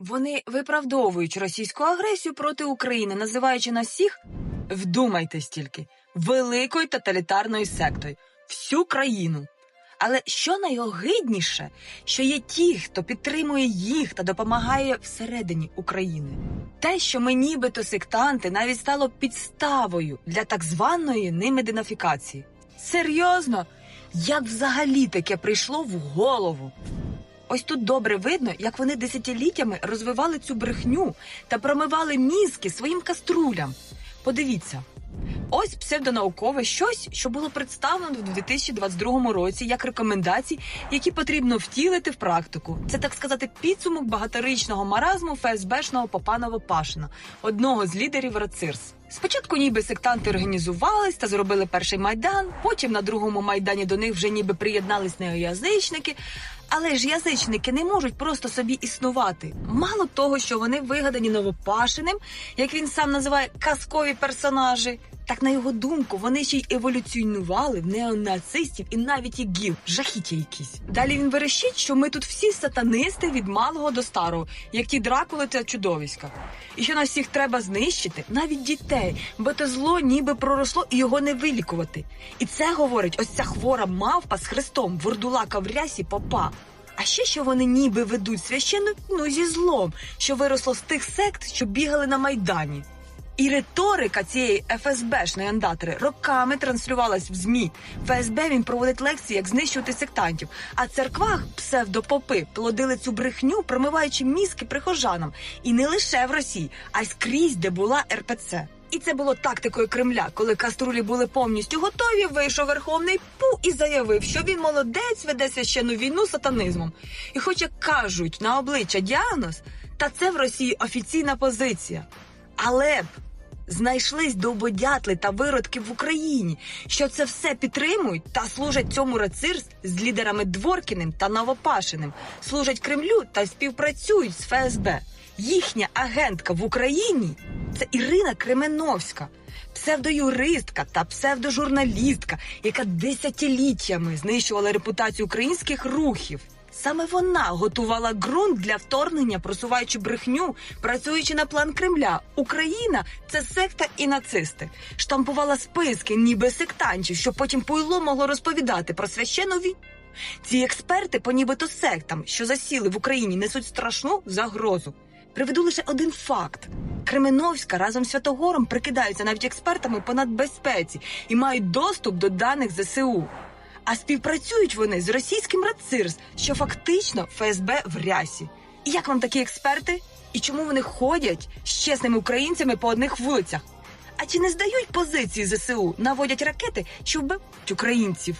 Вони виправдовують російську агресію проти України, називаючи нас всіх, вдумайтесь тільки, великою тоталітарною сектою, всю країну. Але що найогидніше, що є ті, хто підтримує їх та допомагає всередині України. Те, що ми нібито сектанти, навіть стало підставою для так званої ними денафікації. Серйозно, як взагалі таке прийшло в голову? Ось тут добре видно, як вони десятиліттями розвивали цю брехню та промивали мізки своїм каструлям. Подивіться. Ось псевдонаукове щось, що було представлено в 2022 році як рекомендації, які потрібно втілити в практику. Це так сказати підсумок багаторічного маразму ФСБшного Попанова Пашина, одного з лідерів РАЦИРС. Спочатку ніби сектанти організувались та зробили перший майдан. Потім на другому майдані до них вже ніби приєднались неоязичники. Але ж язичники не можуть просто собі існувати. Мало того, що вони вигадані новопашиним, як він сам називає казкові персонажі. Так на його думку, вони ще й еволюціонували в неонацистів і навіть і гів, жахіття якісь. Далі він верещить, що ми тут всі сатанисти від малого до старого, як ті дракули та чудовиська. І що нас всіх треба знищити, навіть дітей, бо те зло ніби проросло і його не вилікувати. І це говорить ось ця хвора мавпа з хрестом, вордулака в рясі попа. А ще що вони ніби ведуть священну війну зі злом, що виросло з тих сект, що бігали на майдані. І риторика цієї ФСБшної андатори роками транслювалась в ЗМІ. ФСБ він проводить лекції, як знищувати сектантів. А церквах псевдопопи плодили цю брехню, промиваючи мізки прихожанам. І не лише в Росії, а й скрізь, де була РПЦ. І це було тактикою Кремля, коли каструлі були повністю готові. Вийшов верховний пу і заявив, що він молодець веде священну війну сатанизмом. І, хоч як кажуть на обличчя діагноз, та це в Росії офіційна позиція. Але знайшлись довбодятли та виродки в Україні, що це все підтримують та служать цьому рецирс з лідерами Дворкіним та Новопашиним, служать Кремлю та співпрацюють з ФСБ. Їхня агентка в Україні це Ірина Кременовська, псевдоюристка та псевдожурналістка, яка десятиліттями знищувала репутацію українських рухів. Саме вона готувала ґрунт для вторгнення, просуваючи брехню, працюючи на план Кремля. Україна це секта і нацисти. Штампувала списки, ніби сектантів, щоб потім пойло могло розповідати про священну війну. Ці експерти по нібито сектам, що засіли в Україні, несуть страшну загрозу. Приведу лише один факт: Кременовська разом з Святогором прикидаються навіть експертами по надбезпеці і мають доступ до даних ЗСУ. А співпрацюють вони з російським РАЦИРС, що фактично ФСБ в рясі. І як вам такі експерти? І чому вони ходять з чесними українцями по одних вулицях? А чи не здають позиції ЗСУ, наводять ракети, щоб вбивають українців?